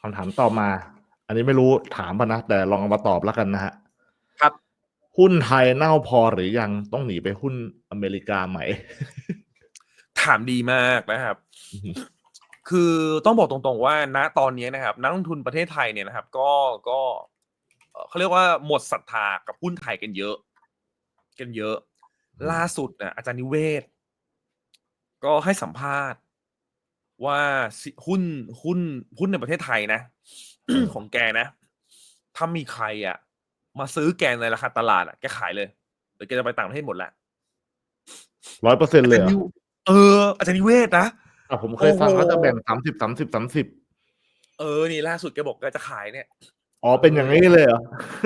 คำถามต่อมา อันนี้ไม่รู้ถามป่ะนะ แต่ลองเอามาตอบแล้วกันนะฮะ ครับ หุ้นไทยเน่าพอหรือยังต้องหนีไปหุ้นอเมริกาไหม ถามดีมากนะครับอือฮึคือต้องบอกตรงๆว่า ณตอนนี้นะครับ นักลงทุนประเทศไทยเนี่ยนะครับ ก็ก็เอ่อเขาเรียกว่าหมดศรัทธากับหุ้นไทยกันเยอะ กันเยอะอืมล่าสุดนะอาจารย์นิเวศ ก็ให้สัมภาษณ์ ว่าสิหุ้นหุ้นหุ้นในประเทศไทยนะ ของแกนะ ถ้ามีใครอะ มาซื้อแกในราคาตลาดอะแกขายเลยเดี๋ยวแกจะไปต่างประเทศหมดแล้วร้อยเปอร์เซ็นต์เลยเหรอเออ อาจารย์นิเวศนะอะผมเคยฟังโอ้โหเขาจะแบ่งสามสิบสามสิบสามสิบเออ นี่ล่าสุดแกบอกแกจะขายเนี่ย อ๋อ เป็นอย่างนี้เลยเหรอ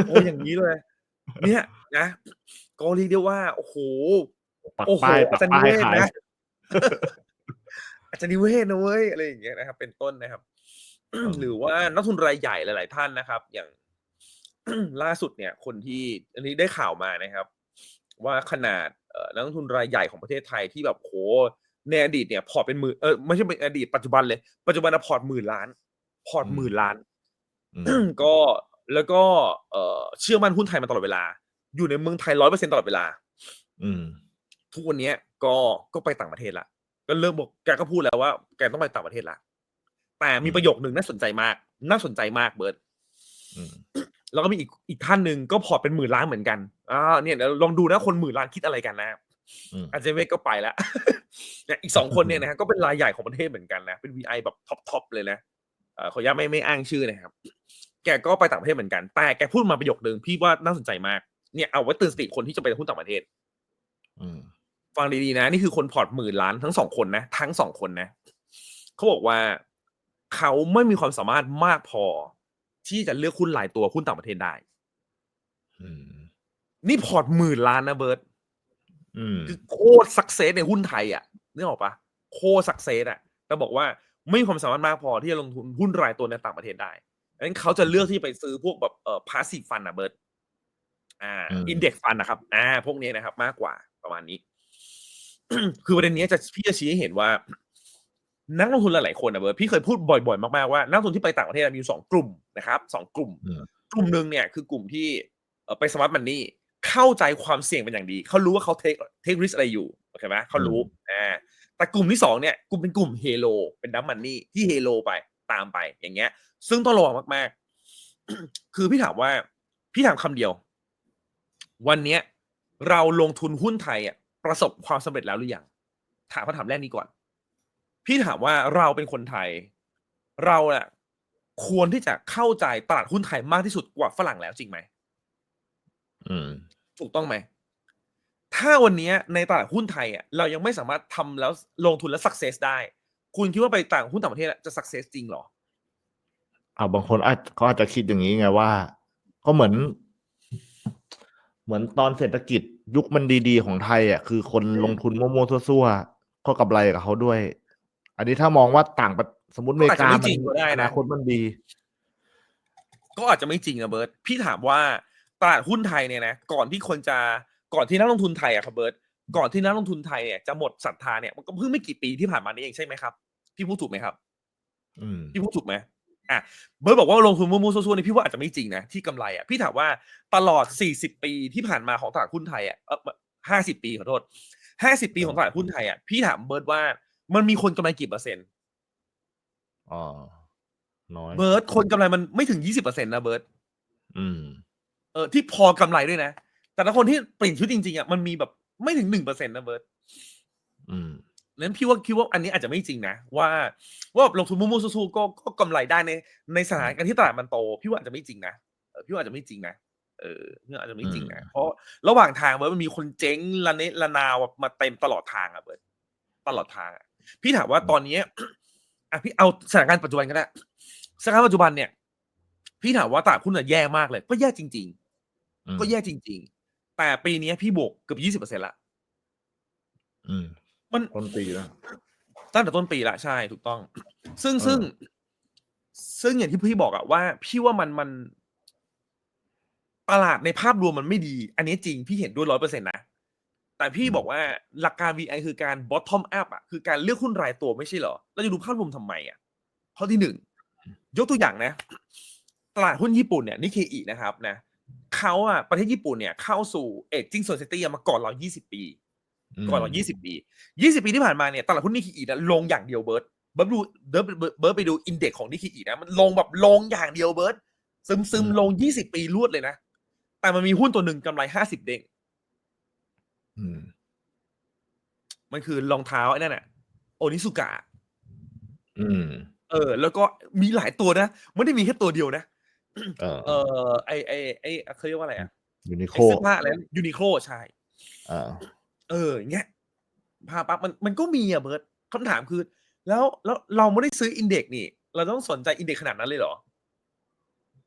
โอ้อย่างนี้เลย เนี่ยนะก็เรียกได้ว่า โอ้โห ปักโอ้โหป้ายปัอากจารย์นิป้ายเวศขายนะ อาจารย์นิเวศนะเว้ยอะไรอย่างเงี้ยนะครับ เป็นต้นนะครับ หรือว่านักทุนรายใหญ่หลาย ๆ ท่านนะครับ อย่างล่าสุดเนี่ย คนที่อันนี้ได้ข่าวมานะครับ ว่าขนาดเอ่อนักลงทุนรายใหญ่ของประเทศไทยที่แบบโหในอดีตเนี่ยพอร์ตเป็นหมื่นเออไม่ใช่เป็นอดีตปัจจุบันเลย ปัจจุบันนะพอร์ตหมื่นล้าน พอร์ตอืมหมื่นล้านอืมก็แล้วก็เอ่อเชื่อมั่นหุ้นไทยมาตลอดเวลา อยู่ในเมืองไทยร้อยเปอร์เซ็นตลอดเวลา อืม ทุกวันเนี้ยก็ก็ไปต่างประเทศละ ก็เริ่มบอกแกก็พูดแล้วว่าแกต้องไปต่างประเทศละแต่มีอืมประโยคหนึ่งน่าสนใจมาก น่าสนใจมากเบิร์ตอืมแล้วก็มีอีกอีกท่านหนึ่งก็พอร์ตเป็นหมื่นล้านเหมือนกันอ่าเนี่ยเดี๋ยวลองดูนะคนหมื่นล้านคิดอะไรกันนะอืมอาจารย์เวกก็ไปแล้วเนี่ยอีกสองคนเนี่ยนะฮะก็เป็นรายใหญ่ของประเทศเหมือนกันนะเป็น VI แบบท็อปทอปเลยนะเอ่อขออนุญาตไม่ไม่อ้างชื่อนะครับ แกก็ไปต่างประเทศเหมือนกัน แต่แกพูดมาประโยคนึงพี่ว่าน่าสนใจมาก เนี่ยเอาไว้เตือนสติคนที่จะไปหุ้นต่างประเทศอืม ฟังดีๆนะ นี่คือคนพอร์ตหมื่นล้านทั้งสองคนนะ ทั้งสองคนนะเขาบอกว่าเขาไม่มีความสามารถมากพอ ที่จะเลือกหุ้นหลายตัวหุ้นต่างประเทศได้อืมนี่พอร์ตหมื่นล้านนะเบิร์ตอืมคือโคตรสักเซสในหุ้นไทยอะนึกออกปะโคตรสักเซสอะแต่บอกว่าไม่มีความสามารถมากพอที่จะลงทุนหุ้นรายตัวในต่างประเทศได้ดังนั้นเขาจะเลือกที่ไปซื้อพวกแบบเอ่อพาสซีฟฟันอะเบิร์ตอ่าอืมอินเด็กซ์ฟันนะครับ อ่า พวกนี้นะครับ มากกว่าประมาณนี้ คือประเด็นนี้จะพี่จะชี้ให้เห็นว่า นักลงทุนหลายๆคนนะเบิร์ตพี่เคยพูดบ่อยๆมากๆว่านักลงทุนที่ไปต่างประเทศมีอยู่สองกลุ่มนะครับสองกลุ่มอืมกลุ่มหนึ่งเนี่ยคือกลุ่มที่เอ่อไปสมาร์ทมันนี่เข้าใจความเสี่ยงเป็นอย่างดี เขารู้ว่าเขาเทคเทคริสอะไรอยู่โอเคไหมเขารู้อ่าแต่กลุ่มที่สองเนี่ยกลุ่มเป็นกลุ่มเฮโลเป็นดัมมันนี่ที่เฮโลไปตามไปอย่างเงี้ย ซึ่งต้องระวังมาก ๆ คือพี่ถามว่า พี่ถามคำเดียว วันเนี้ย เราลงทุนหุ้นไทยอะ ประสบความสำเร็จแล้วหรือยังถามคำถามแรกนี้ก่อน พี่ถามว่าเราเป็นคนไทย เราอะควรที่จะเข้าใจตลาดหุ้นไทยมากที่สุดกว่าฝรั่งแล้วจริงไหมอืม ถูกต้องไหม ถ้าวันเนี้ยในตลาดหุ้นไทยอะเรายังไม่สามารถทำแล้วลงทุนแล้วสักเซสได้ คุณคิดว่าไปต่างหุ้นต่างประเทศอะจะสักเซสจริงเหรออ่าบางคนอาจเขาอาจจะคิดอย่างนี้ไงว่า ก็เหมือน เหมือนตอนเศรษฐกิจ ยุคมันดีๆของไทยอะคือคนอืมลงทุนมั่วๆซั่วๆก็กำไรกับเขาด้วย อันนี้ถ้ามองว่าต่างประสมมติอเมริกาก็อาจจะไม่มัจริงก็ได้นะอนาคตมันดี ก็อาจจะไม่จริงนะเบิร์ตพี่ถามว่าตลาดหุ้นไทยเนี่ยนะก่อนที่คนจะก่อนที่นักลงทุนไทยอะครับเบิร์ตก่อนที่นักลงทุนไทยเนี่ยจะหมดศรัทธาเนี่ยมันก็เพิ่งไม่กี่ปีที่ผ่านมานี้เองใช่ไหมครับพี่พูดถูกไหมครับอืม พี่พูดถูกไหม อะเบิร์ตบอกว่าลงทุนมั่วๆซั่วๆนี่พี่ว่าอาจจะไม่จริงนะที่กำไรอะพี่ถามว่าตลอด 40 ปีที่ผ่านมาของตลาดหุ้นไทยอะเออห้าสิบปีขอโทษห้าสิบปีของตลาดหุ้นไทยอะพี่ถามเบิร์ตว่ามันมีคนกำไรกี่เปอร์เซ็นต์อ๋อน้อยเบิร์ตคนกำไรมันไม่ถึงยี่สิบเปอร์เซ็นต์นะเบิร์ตอืม เออที่พอกำไรด้วยนะ แต่ละคนที่เปลี่ยนชีวิตจริงๆอะมันมีแบบไม่ถึงหนึ่งเปอร์เซ็นต์นะเบิร์ตอืม นั้นพี่ว่าคิดว่าอันนี้อาจจะไม่จริงนะ ว่าว่าลงทุนมั่วๆสู้ๆก็ก็กำไรได้ในในสถานการณ์ที่ตลาดมันโต พี่ว่าอาจจะไม่จริงนะเออพี่ว่าอาจจะไม่จริงนะเออพี่ว่าอาจจะไม่จริงนะอืมเพราะระหว่างทางเบิร์ตมันมีคนเจ๊งละเนระนาวมาเต็มตลอดทางอะเบิร์ตตลอดทางอะพี่ถามว่าตอนนี้อะพี่เอาสถานการณ์ปัจจุบันก็ได้สถานการณ์ปัจจุบันเนี่ย พี่ถามว่าตลาดหุ้นอะแย่มากเลย ก็แย่จริงอืมๆก็แย่จริง ๆ แต่ปีนี้พี่บวกเกือบยี่สิบเปอร์เซ็นต์ละอืม มันต้นปีแล้วตั้งแต่ต้นปีละใช่ถูกต้อง ซึ่งเออซึ่ง ซึ่งอย่างที่พี่บอกอะว่า พี่ว่ามันมันตลาดในภาพรวมมันไม่ดี อันนี้จริงพี่เห็นด้วยร้อยเปอร์เซ็นต์นะ แต่พี่บอกว่าหลักการ VI คือการ bottom up อะคือการเลือกหุ้นรายตัวไม่ใช่เหรอ เราจะดูภาพรวมทำไมอะข้อที่หนึ่ง ยกตัวอย่างนะ ตลาดหุ้นญี่ปุ่นเนี่ยนิเคอีนะครับนะเขาอะประเทศญี่ปุ่นเนี่ยเข้าสู่เอจิ้งโซเซตี้มาก่อนเรา 20 ปี ก่อนเรา20ปี20ปีที่ผ่านมาเนี่ยตลาดหุ้นนิเคอีนะลงอย่างเดียวเบิร์ดเบิร์ดดูเบิร์ดเบิร์ดเบิร์ดไปดูอินเด็กซ์ของนิเคอีนะมันลงแบบลงอย่างเดียวเบิร์ดซึมซึมลง20ปีรวดเลยนะ แต่มันมีหุ้นตัวหนึ่งกำไร50เด้งอืมมันคือรองเท้าไอ้นั่นน่ะโอนิสุกะอืมเออ แล้วก็มีหลายตัวนะไม่ได้มีแค่ตัวเดียวนะเออเออไอไอไอเขาเรียกว่าอะไรอะยูนิโคไอเสื้อผ้าอะไรยูนิโคลใช่อ่า เอออย่างเงี้ยพาปั๊บมันมันก็มีอะเบิร์ตคำถามคือ แล้วแล้วเราไม่ได้ซื้ออินเด็กซ์นี่ เราต้องสนใจอินเด็กซ์ขนาดนั้นเลยเหรอ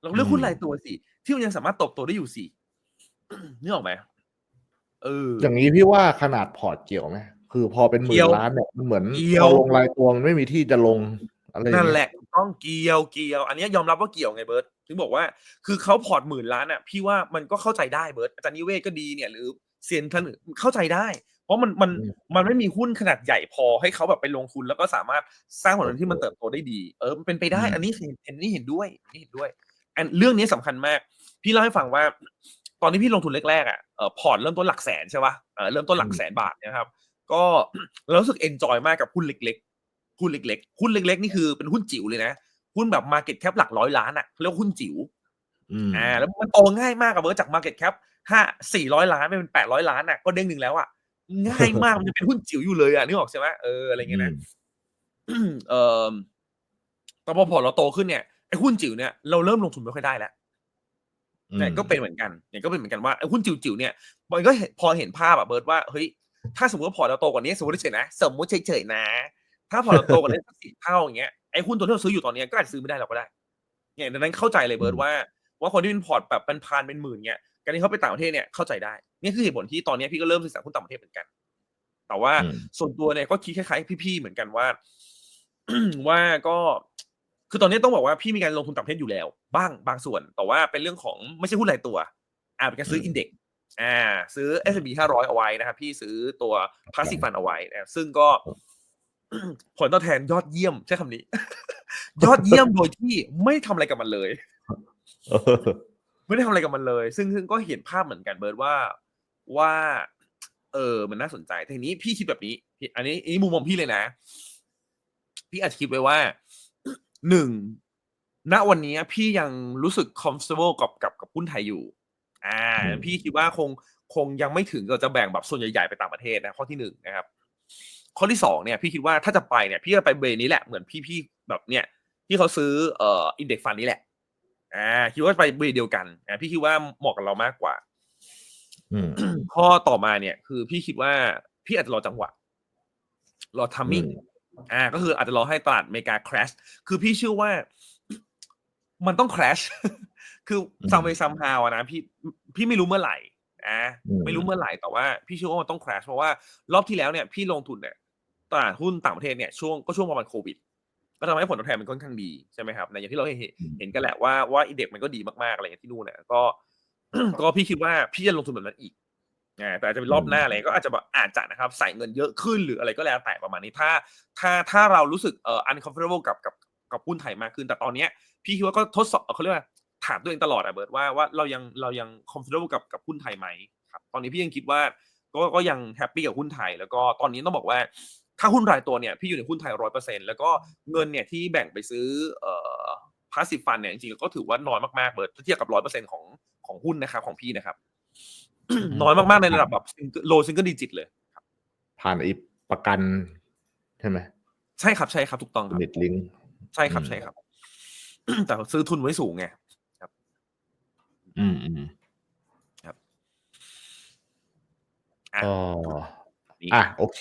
เราเลือกหุ้นรายตัวสิ ที่มันยังสามารถตบตัวได้อยู่สินึกออกไหมเออ อย่างนี้พี่ว่าขนาดพอร์ตเกี่ยวไหมคือพอเป็นหมื่เกี่นยวล้านเนี่ยมันเหมือนเกี่ยวพอลงรายตัวมันไม่มีที่จะลงอะไรอย่างนั่นเงี้ยแหละถูกต้องเกี่ยวเกี่ยว อันเนี้ยยอมรับว่าเกี่ยวไงเบิร์ตถึงบอกว่า คือเขาพอร์ตหมื่นล้านอะ พี่ว่ามันก็เข้าใจได้เบิร์ตอาจารย์นิเวศก็ดีเนี่ย หรือ เซียนท่านอื่นเข้าใจได้ เพราะมันมันมันไม่มีหุ้นขนาดใหญ่พอให้เขาแบบไปลงทุน แล้วก็สามารถสร้างผลตอบแทนที่มันเติบโตได้ดี เออมันเป็นไปได้ อันนี้เห็นอันนี้เห็นด้วยอันนี้เห็นด้วย อันเรื่องนี้สำคัญมาก พี่เล่าให้ฟังว่า ตอนที่พี่ลงทุนแรกๆอะเออพอร์ตเริ่มต้นหลักแสนใช่ป่ะเออเริ่มต้นหลักแสนบาทเนะครับ ก็เรารู้สึกเอนจอยมากกับหุ้นเล็กๆหุ้นเล็กๆหุ้นเล็ก ๆ นี่คือเป็นหุ้นจิ๋วเลยนะหุ้นแบบ Market Cap หลักร้อยล้านอะเขาเรียกว่าหุ้นจิ๋วอืมอ่าแล้วมันโตง่ายมากอะเบอร์จาก Market Cap ห้าสี่ร้อยล้านไปเป็นแปดร้อยล้านอะก็เด้งหนึ่งแล้วอะง่ายมากมันจะเป็นหุ้นจิ๋วอยู่เลยอะนึกออกใช่ไหมเอออะไรเงี้ยนะเออแต่พอพอร์ตเราโตขึ้นเนี่ยไอ้หุ้นจิ๋วเนี่ยเราเริ่มลงทุนไม่ค่อยได้แล้วเนี่ยก็เป็นเหมือนกันเนี่ยก็เป็นเหมือนกันว่าไอ้หุ้นจิ๋วๆเนี่ยมันก็เห็นพอเห็นภาพอะเบิร์ดว่าเฮ้ยถ้าสมมติว่าพอร์ตเราโตกว่านี้สมมติเฉยๆนะสมมติเฉยๆนะ ถ้าพอร์ตเราโตกว่านี้สักสิบเท่าอย่างเงี้ยไอ้หุ้นตัวที่เราซื้ออยู่ตอนเนี้ยก็อาจจะซื้อไม่ได้เราก็ได้เนี่ยดังนั้นเข้าใจเลยเบิร์ดว่า ว่าคนที่เป็นพอร์ตแบบเป็นพันเป็นหมื่นเนี่ย การที่เขาไปต่างประเทศเนี่ยเข้าใจได้นี่คือเหตุผลที่ตอนเนี้ยพี่ก็เริ่มศึกษาหุ้นต่างประเทศเหมือนกัน แต่ว่าอืมส่วนตัวเนี่ยก็คิดคล้ายๆพี่ๆเหมือนกันว่าว่าก็คือตอนนี้ต้องบอกว่าพี่มีการลงทุนต่างประเทศอยู่แล้ว บ้างบางส่วน แต่ว่าเป็นเรื่องของไม่ใช่หุ้นรายตัว อ่าเป็นการซื้ออืมอินเด็กอ่า ซื้อ S&P 500 เอาไว้นะครับพี่ซื้อตัว passive fund เอาไว้นะซึ่งก็ผลตอบแทนยอดเยี่ยมใช้คำนี้ ยอดเยี่ยมโดยที่ไม่ทำอะไรกับมันเลยเออ ไม่ได้ทำอะไรกับมันเลย ซึ่งซึ่งก็เห็นภาพเหมือนกันเบิร์ดว่าว่า เออมันน่าสนใจแต่ทีนี้พี่คิดแบบนี้พี่อันนี้อันนี้มุมมองพี่เลยนะ พี่อาจจะคิดไว้ว่าหนึ่งณวันนี้พี่ยังรู้สึก comfortable กับกับกับหุ้นไทยอยู่ อ่าอืมพี่คิดว่าคงคงยังไม่ถึงกับจะแบ่งแบบส่วนใหญ่ๆไปต่างประเทศนะข้อที่หนึ่งนะครับ ข้อที่สองเนี่ย พี่คิดว่าถ้าจะไปเนี่ย พี่จะไปเบรนี้แหละเหมือนพี่ๆแบบเนี่ย ที่เขาซื้อเอ่ออินเด็กฟันนี้แหละ อ่าคิดว่าไปเบรเดียวกันอ่าพี่คิดว่าเหมาะกับเรามากกว่าอืมข้อต่อมาเนี่ย คือพี่คิดว่าพี่อาจจะรอจังหวะ รอทัมมิ่งอืมอ่า ก็คืออาจจะรอให้ตลาดอเมริกา crash คือพี่เชื่อว่ามันต้อง crash คืออืมซัมเวซัมฮาวนะพี่พี่ไม่รู้เมื่อไหร่อ่าอืมไม่รู้เมื่อไหร่แต่ว่าพี่เชื่อว่ามันต้อง crash เพราะว่ารอบที่แล้วเนี่ย พี่ลงทุนเนี่ยตลาดหุ้นต่างประเทศเนี่ยช่วงก็ช่วงประมาณโควิด ก็ทำให้ผลตอบแทนมันค่อนข้างดีใช่ไหมครับในอย่างที่เราเห็นอืมเห็นกันแหละว่าว่าอินเด็กมันก็ดีมากๆอะไรอย่างที่นู่นเนี่ยก็ ก็พี่คิดว่าพี่จะลงทุนแบบนั้นอีกอ่าแต่อาจจะเป็นรอบหน้าอะไรก็อาจจะแบบอาจจะนะครับใส่เงินเยอะขึ้นหรืออะไรก็แล้วแต่ประมาณนี้ถ้า ถ้าถ้าเรารู้สึกเอ่อ uncomfortable กับกับกับหุ้นไทยมากขึ้น แต่ตอนเนี้ย พี่คิดว่าก็ทดสอบเขาเรียกว่าถามตัวเองตลอดอะเบิร์ดว่าว่าเรายังเรายัง comfortable กับกับหุ้นไทยไหมครับ ตอนนี้พี่ยังคิดว่าก็ก็ยังแฮปปี้กับหุ้นไทย แล้วก็ตอนนี้ต้องบอกว่า ถ้าหุ้นรายตัวเนี่ยพี่อยู่ในหุ้นไทยร้อยเปอร์เซ็นแล้วก็เงินเนี่ยที่แบ่งไปซื้อเอ่อ passive fund เนี่ยจริงๆก็ถือว่าน้อยมากๆเบิร์ดถ้าเทียบกับร้อยเปอร์เซ็นของของหุ้นนะครับของพี่นะครับ น้อยมากๆในระดับแบบ low single digit เลยผ่านไอีประกันใช่ไหมใช่ครับใช่ครับถูกต้องครับนิดลิงใช่ครับอืมใช่ครับ แต่ซื้อทุนไว้สูงไงอืมอืมอะก็นี่อะโอเค